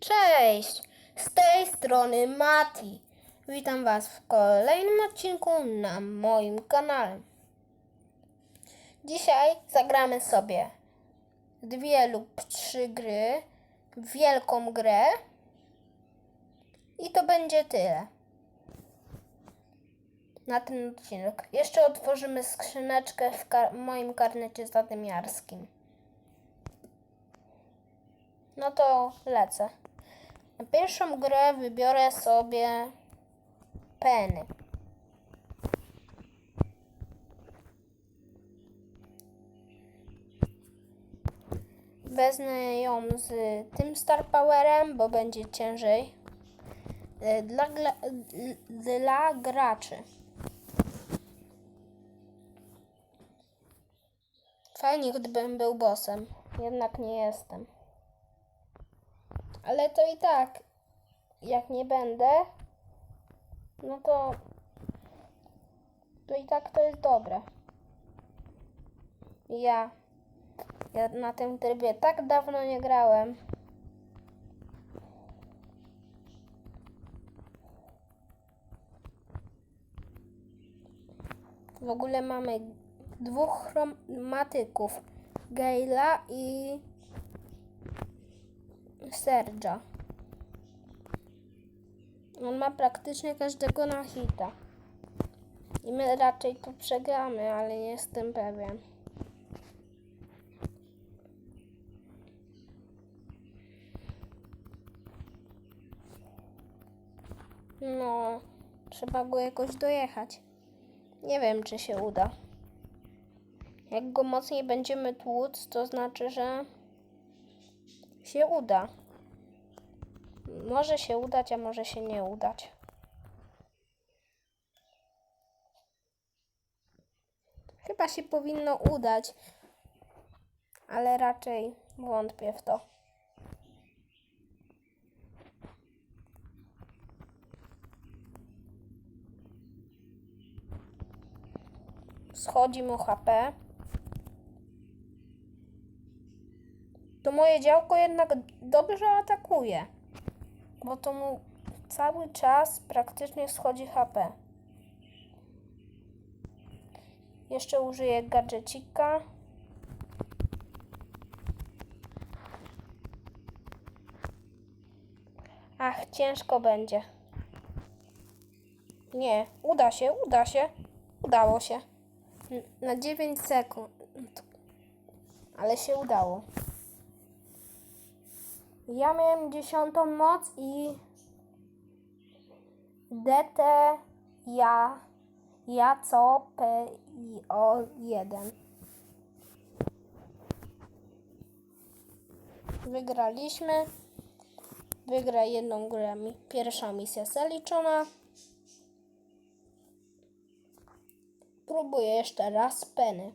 Cześć! Z tej strony Mati. Witam Was w kolejnym odcinku na moim kanale. Dzisiaj zagramy sobie dwie lub trzy gry, wielką grę i to będzie tyle na ten odcinek. Jeszcze otworzymy skrzyneczkę w kar- moim karnecie zadymiarskim. No to lecę. Na pierwszą grę wybiorę sobie peny. Wezmę ją z tym Star Powerem, bo będzie ciężej. Y, Dla, gla, dla graczy. Fajnie, gdybym był bossem. Jednak nie jestem. Ale to i tak, jak nie będę, no to, to i tak to jest dobre. Ja, ja na tym trybie tak dawno nie grałem. W ogóle mamy dwóch chromatyków. Gale'a i Serge'a. On ma praktycznie każdego na hita. I my raczej tu przegramy, ale nie jestem pewien. No, trzeba go jakoś dojechać. Nie wiem, czy się uda. Jak go mocniej będziemy tłuc, to znaczy, że się uda. Może się udać, a może się nie udać. Chyba się powinno udać, ale raczej wątpię w to. Schodzi mu HP. To moje działko jednak dobrze atakuje. Bo to mu cały czas praktycznie schodzi HP. Jeszcze użyję gadżecika. Ach, ciężko będzie. Nie, uda się, uda się. Udało się. Na 9 sekund. Ale się udało. Ja miałem dziesiątą moc i DT ja ja co P i O 1. Wygraliśmy. Wygra jedną grę. Pierwsza misja zaliczona. Próbuję jeszcze raz peny.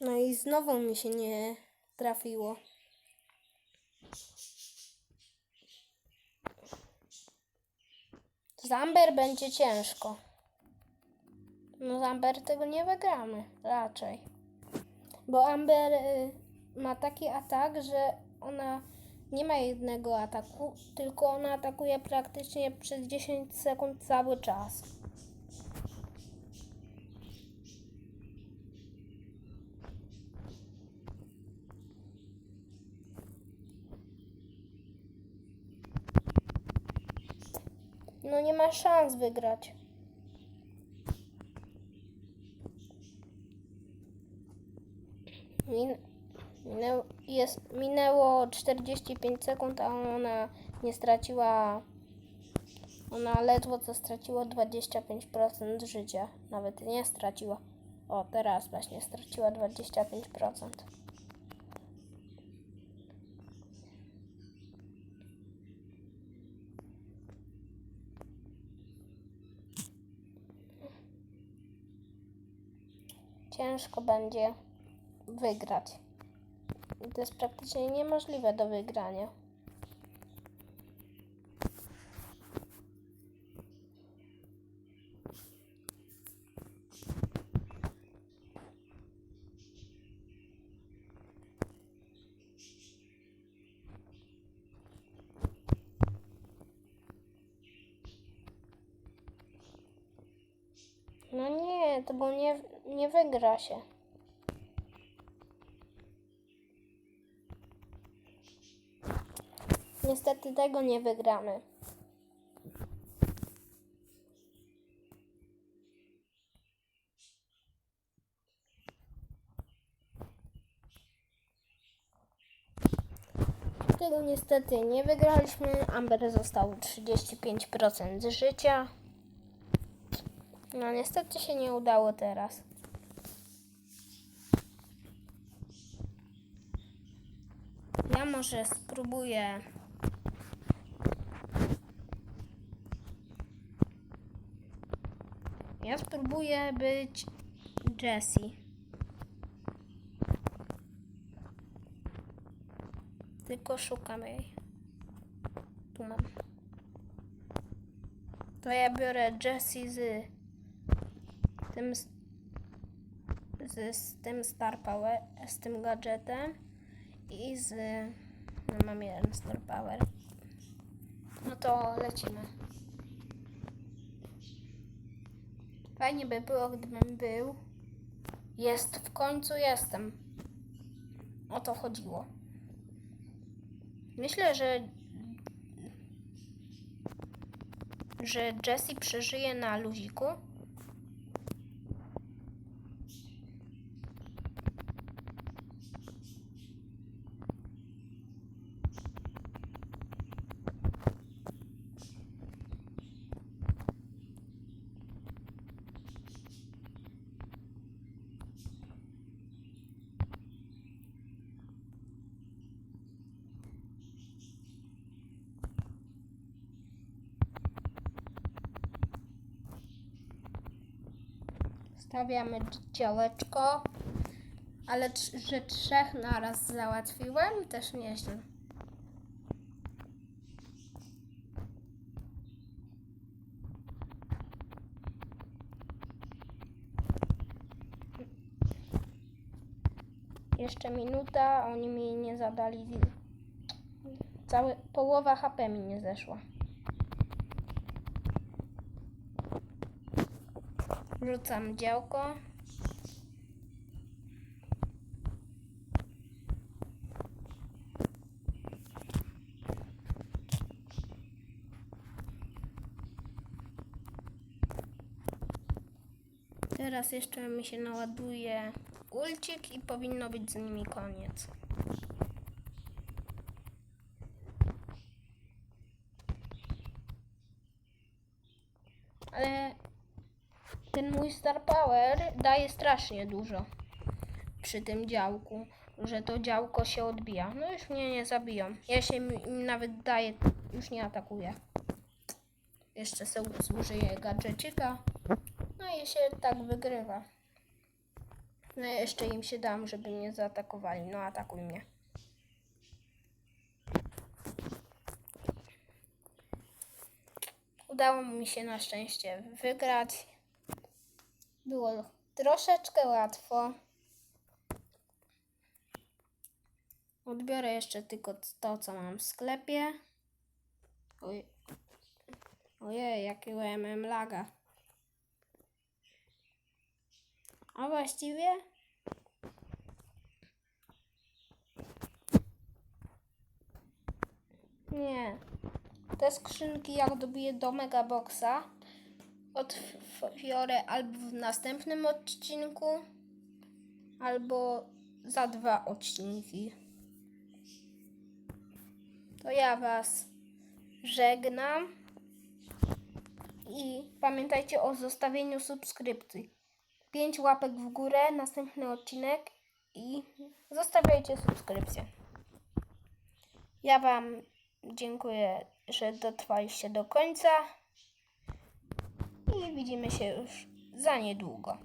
No i znowu mi się nie trafiło. Z Amber będzie ciężko. No z Amber tego nie wygramy raczej. Bo Amber y, ma taki atak, że ona nie ma jednego ataku, tylko ona atakuje praktycznie przez 10 sekund cały czas. Ma szans wygrać. Min minęło, jest, minęło 45 sekund, a ona nie straciła. Ona ledwo co straciła 25% życia. Nawet nie straciła. O, teraz właśnie straciła 25%. ciężko będzie wygrać. To jest praktycznie niemożliwe do wygrania. No nie to bo nie, nie wygra się. Niestety tego nie wygramy. Tego niestety nie wygraliśmy. Amber został 35% życia. No niestety się nie udało teraz. Ja może spróbuję. Ja spróbuję być Jessie. Tylko szukam jej. Tu mam. To ja biorę Jessie z tym z, z, tym Star Power, z tym gadżetem i z no mam jeden Star Power. No to lecimy. Fajnie by było, gdybym był. Jest, w końcu jestem. O to chodziło. Myślę, że że Jessie przeżyje na luziku. Stawiamy działeczko, ale że trzech naraz załatwiłem, też nieźle. Jeszcze minuta, oni mi nie zadali. Całe, połowa HP mi nie zeszła. Rzucam działko. Teraz jeszcze mi się naładuje ulcik i powinno być z nimi koniec. Ale ten mój Star Power daje strasznie dużo przy tym działku, że to działko się odbija. No już mnie nie zabiją. Ja się im nawet daję, już nie atakuję. Jeszcze sobie zużyję gadżecika. No i się tak wygrywa. No jeszcze im się dam, żeby mnie zaatakowali. No atakuj mnie. Udało mi się na szczęście wygrać. Było troszeczkę łatwo. Odbiorę jeszcze tylko to, co mam w sklepie. Oj. Ojej, jakiego ja miałem laga. A właściwie... Nie. Te skrzynki, jak dobiję do Megaboxa, otworzę albo w następnym odcinku, albo za dwa odcinki. To ja Was żegnam i pamiętajcie o zostawieniu subskrypcji. 5 łapek w górę, następny odcinek i zostawiajcie subskrypcję. Ja Wam dziękuję, że dotrwaliście do końca i widzimy się już za niedługo.